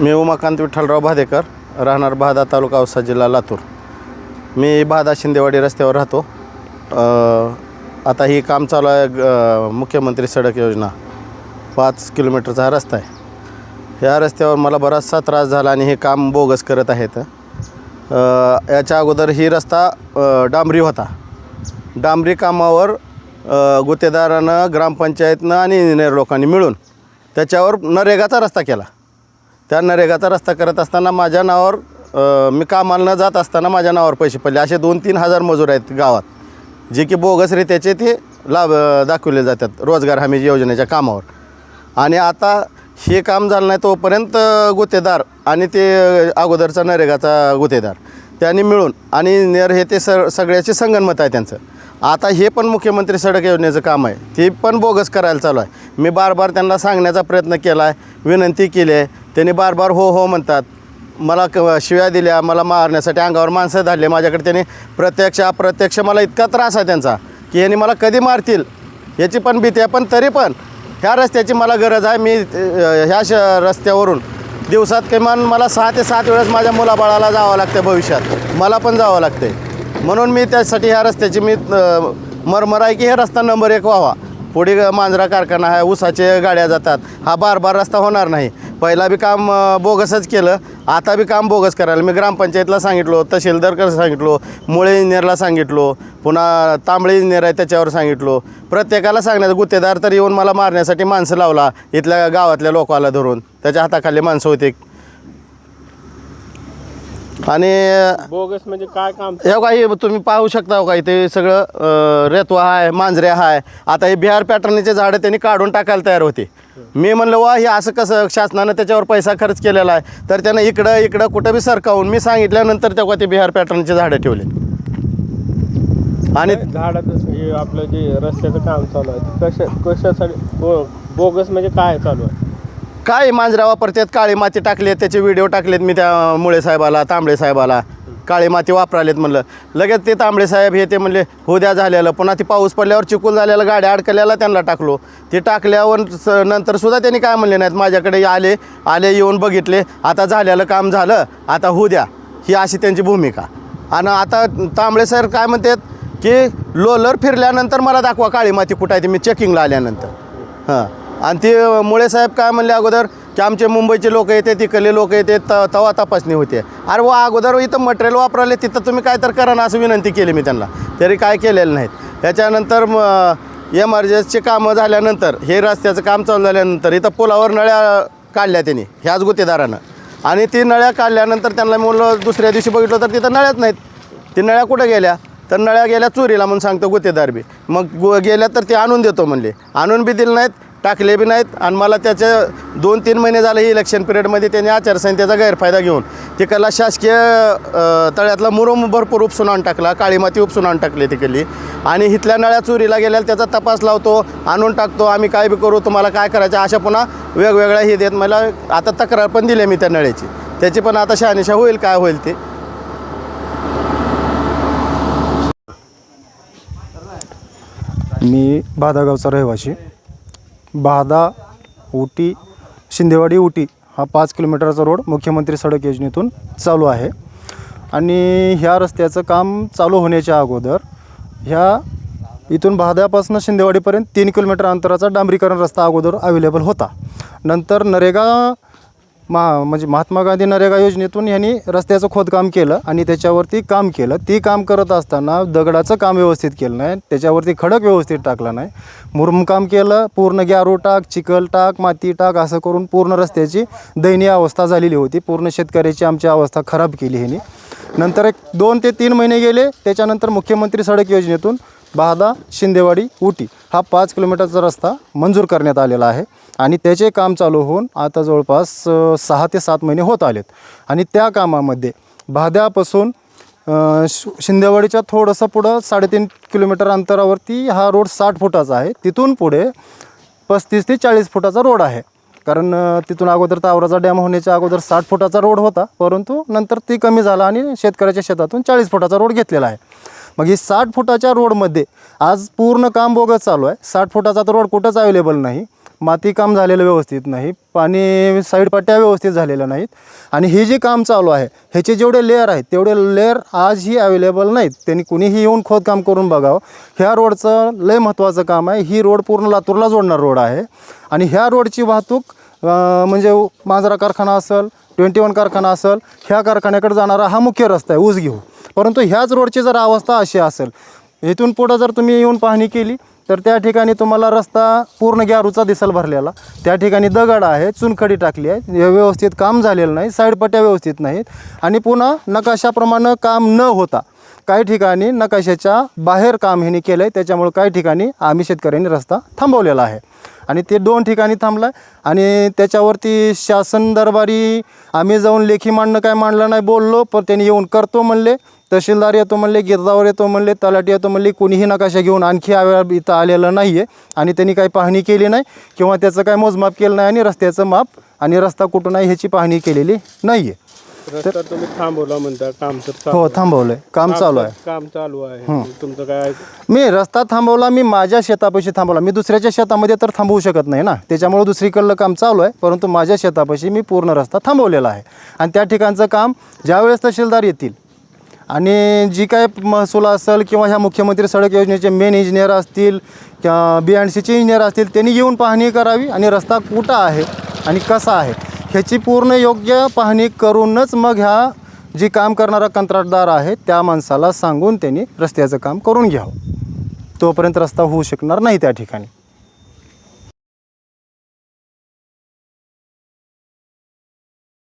मी उमाकांत विठ्ठलराव भादेकर राहणार बहादा तालुका औसा जिल्हा लातूर. मी बहादा शिंदेवाडी रस्त्यावर राहतो. आता ही काम चालू आहे मुख्यमंत्री सडक योजना. पाच किलोमीटरचा हा रस्ता आहे. या रस्त्यावर मला बराचसा त्रास झाला आणि हे काम बोगस करत आहेत. याच्या अगोदर ही रस्ता डांबरी होता. डांबरी कामावर गुत्तेदारानं ग्रामपंचायतनं आणि इंजिनियर लोकांनी मिळून त्याच्यावर नरेगाचा रस्ता केला. त्या नरेगाचा रस्ता करत असताना माझ्या नावावर मी कामाला न जात असताना माझ्या नावावर पैसे पडले. असे दोन तीन हजार मजूर आहेत गावात जे की बोगसरित्याचे ते लाभ दाखवले जातात रोजगार हमी योजनेच्या कामावर. आणि आता हे काम झालं नाही तोपर्यंत गुत्तेदार आणि ते अगोदरचा नरेगाचा गुतेदार त्यांनी मिळून आणि नेर हे ते स सगळ्याचे संगनमत आहे त्यांचं. आता हे पण मुख्यमंत्री सडक योजनेचं काम आहे. ते पण बोगस करायला चालू आहे. मी बार बार त्यांना सांगण्याचा प्रयत्न केला आहे विनंती केली आहे. त्यांनी बार बार हो हो म्हणतात. मला क शिव्या दिल्या मला मारण्यासाठी अंगावर माणसं धाडले माझ्याकडे त्यांनी प्रत्यक्ष अप्रत्यक्ष मला इतका त्रास आहे त्यांचा की यांनी मला कधी मारतील? याची पण भीती आहे पण तरी पण ह्या रस्त्याची मला गरज आहे. मी ह्या श रस्त्यावरून दिवसात किमान मला सहा ते सात वेळेस माझ्या मुलाबाळाला जावं लागतं भविष्यात. मला पण जावं लागते म्हणून मी त्यासाठी ह्या रस्त्याची मी मरमर आहे की हे रस्ता नंबर एक व्हावा. पुढे ग- मांजरा कारखाना आहे ऊसाचे गाड्या जातात. हा बार बार रस्ता होणार नाही. पहिला बी काम बोगसच केलं. आता बी काम बोगस करायला. मी ग्रामपंचायतला सांगितलो तहसीलदारकडे सांगितलो मुळे इंजिनियरला सांगितलो पुन्हा तांबळे इंजिनियर आहे त्याच्यावर सांगितलो. प्रत्येकाला सांगण्याचं गुत्तेदार तर येऊन मला मारण्यासाठी माणसं लावला इथल्या गावातल्या लोकाला धरून. त्याच्या हाताखाली माणसं होती आणि बोगस म्हणजे काय काम? हे काही तुम्ही पाहू शकता काही ते सगळं अं, रेतवा आहे मांजरे आहे आता हे बिहार पॅटर्नचे झाडं त्यांनी काढून टाकायला तयार होते. मी म्हणलं वा हे असं कसं शासनानं त्याच्यावर पैसा खर्च केलेला आहे? तर त्यानं इकडं इकडं कुठं बी सरकावून मी सांगितल्यानंतर तेव्हा ते बिहार पॅटर्नचे झाडं ठेवले. आणि झाडाचं हे आपलं जे रस्त्याचं काम चालू आहे ते कशा कशासाठी? बो बोगस म्हणजे काय चालू आहे? काय मांजरा वापरतात? काळी माती टाकली त्याचे व्हिडिओ टाकलेत मी त्या मुळे साहेबाला तांबळे साहेबाला. काळी माती वापरालेत म्हणलं. लगेच ते तांबळे साहेब हे ते म्हणले हो द्या झालेलं. पुन्हा ती पाऊस पडल्यावर चिकूल झालेलं गाड्या अडकल्याला त्यांना टाकलो. ते टाकल्यावर स नंतर सुद्धा त्यांनी काय म्हणले नाहीत? माझ्याकडे आले आले येऊन बघितले. आता झालेलं काम झालं. आता होऊ द्या. ही अशी त्यांची भूमिका. आणि आता तांबळे सर काय म्हणतात की लोलर फिरल्यानंतर मला दाखवा काळी माती कुठं आहे ती. मी चेकिंगला आल्यानंतर. हां. आणि ते मुळे साहेब काय म्हणले अगोदर की आमचे मुंबईचे लोक येते तिकडले लोक येते त तवा तपासणी होते. अरे वा अगोदर इथं मटेरियल वापरले तिथं तुम्ही काय तर करा ना असं विनंती केली मी त्यांना. तरी काय केलेलं नाहीत. त्याच्यानंतर मग एमर्जन्सीचे कामं झाल्यानंतर हे रस्त्याचं काम चालू झाल्यानंतर इथं पुलावर नळ्या काढल्या त्यांनी ह्याच गुत्तेदारानं. आणि ती नळ्या काढल्यानंतर त्यांना मुलं दुसऱ्या दिवशी बघितलं तर तिथं नळ्याच नाहीत. ती नळ्या कुठं गेल्या? तर नळ्या गेल्या चोरीला म्हणून सांगतो गुत्तेदार बी. मग गु गेल्या तर ते आणून देतो म्हणले. आणून बी दिलं नाहीत टाकले बी नाहीत आणि मला त्याच्या दोन तीन महिने झाले ही इलेक्शन पिरियडमध्ये त्यांनी आचारसंहितेचा गैरफायदा घेऊन. तिकडला शासकीय तळ्यातला मुरुम भरपूर उपसून आणून टाकला काळी माती उपसून आणून टाकली तिकडली. आणि इथल्या नळ्या चोरीला गेल्या त्याचा तपास लावतो आणून टाकतो आम्ही काय बी करू तुम्हाला काय करायचं अशा पुन्हा वेगवेगळ्या हे देत मला आता तक्रार पण दिली मी त्या नळ्याची. त्याची पण आता शहानिशा होईल काय होईल ते. मी बादागावचा रहिवाशी. बादा उटी शिंदेवाडी उटी हा पाच किलोमीटरचा रोड मुख्यमंत्री सडक योजनेतून चालू आहे. आणि ह्या रस्त्याचं काम चालू होण्याच्या अगोदर ह्या इथून बहाद्यापासून शिंदेवाडीपर्यंत तीन किलोमीटर अंतराचा डांबरीकरण रस्ता अगोदर अवेलेबल होता. नंतर नरेगा मा म्हणजे महात्मा गांधी नरेगा योजनेतून यांनी रस्त्याचं खोदकाम केलं आणि त्याच्यावरती काम केलं. ती काम करत असताना दगडाचं काम व्यवस्थित केलं नाही. त्याच्यावरती खडक व्यवस्थित टाकला नाही. मुरमकाम केलं पूर्ण ग्यारू टाक चिखल टाक माती टाक असं करून पूर्ण रस्त्याची दयनीय अवस्था झालेली होती. पूर्ण शेतकऱ्याची आमची अवस्था खराब केली ह्यानी. नंतर एक दोन ते तीन महिने गेले. त्याच्यानंतर मुख्यमंत्री सडक योजनेतून बहादा शिंदेवाडी उटी हा पाच किलोमीटरचा रस्ता मंजूर करण्यात आलेला आहे आणि त्याचे काम चालू होऊन आता जवळपास सहा ते सात महिने होत आलेत. आणि त्या कामामध्ये भाद्यापासून शि- शिंदेवाडीच्या थोडंसं पुढं साडेतीन किलोमीटर अंतरावरती हा रोड साठ फुटाचा आहे. तिथून पुढे पस्तीस ते चाळीस फुटाचा रोड आहे. कारण तिथून अगोदर तावराचा डॅम होण्याच्या अगोदर साठ फुटाचा रोड होता. परंतु नंतर ती कमी झाला आणि शेतकऱ्याच्या शेतातून चाळीस फुटाचा रोड घेतलेला आहे. मग ही साठ फुटाच्या रोडमध्ये आज पूर्ण काम बोगस चालू आहे. साठ फुटाचा तर रोड कुठंच अवेलेबल नाही. माती काम झालेलं व्यवस्थित नाही. पाणी साईड पट्ट्या व्यवस्थित झालेल्या नाहीत. आणि हे जे काम चालू आहे ह्याचे जेवढे लेअर आहेत तेवढे लेअर आजही अवेलेबल नाहीत. त्यांनी कुणीही येऊन खोदकाम करून बघावं. ह्या रोडचं लय महत्त्वाचं काम आहे. ही रोड पूर्ण लातूरला जोडणार रोड आहे. आणि ह्या रोडची वाहतूक म्हणजे मांजरा कारखाना असेल ट्वेंटी वन कारखाना असेल ह्या कारखान्याकडे जाणारा हा मुख्य रस्ता आहे. ऊस घेऊ. परंतु ह्याच रोडची जर अवस्था अशी असेल इथून पुढं जर तुम्ही येऊन पाहणी केली तर त्या ठिकाणी तुम्हाला रस्ता पूर्ण ग्यारूचा दिसल भरलेला. त्या ठिकाणी दगड आहे चुनखडी टाकली आहे हे व्यवस्थित काम झालेलं नाही साईडपट्ट्या व्यवस्थित नाहीत. आणि पुन्हा नकाशाप्रमाणे काम न होता काही ठिकाणी नकाशाच्या बाहेर काम ह्यांनी केलं आहे त्याच्यामुळे काही ठिकाणी आम्ही शेतकऱ्यांनी रस्ता थांबवलेला आहे. आणि ते दोन ठिकाणी थांबला आहे आणि त्याच्यावरती शासन दरबारी आम्ही जाऊन लेखी मांडणं काय मांडलं नाही बोललो पण त्यांनी येऊन करतो म्हणले तहसीलदार येतो म्हणले गिरदावर येतो म्हणले तलाटी येतो म्हणले कोणीही नकाशा घेऊन आणखी इथं आलेलं नाही आहे आणि त्यांनी काही पाहणी केली नाही किंवा त्याचं काय मोजमाप केलं नाही आणि रस्त्याचं माप आणि रस्ता कुठून आहे ह्याची पाहणी केलेली नाही आहे रस्ता तुम्ही थांबवला म्हणता काम तर चालू हो आहे. थांबवलं आहे काम चालू आहे. काम चालू आहे. तुमचं काय मी रस्ता थांबवला मी माझ्या शेतापाशी थांबवला. मी दुसऱ्याच्या शेतामध्ये तर थांबवू शकत नाही ना. त्याच्यामुळे दुसरीकडलं काम चालू आहे परंतु माझ्या शेतापाशी मी पूर्ण रस्ता थांबवलेला आहे. आणि त्या ठिकाणचं काम ज्यावेळेस तहसीलदार येतील आणि जी काय महसूल असेल किंवा ह्या मुख्यमंत्री सडक योजनेचे मेन इंजिनियर असतील किंवा बी अँड सीचे इंजिनियर असतील त्यांनी येऊन पाहणी करावी आणि रस्ता कुठं आहे आणि कसा आहे. ह्याची पूर्ण योग्य पाहणी करूनच मग ह्या जी काम करणारा कंत्राटदार आहे त्या माणसाला सांगून त्यांनी रस्त्याचं काम करून घ्यावं. तोपर्यंत रस्ता होऊ शकणार नाही त्या ठिकाणी.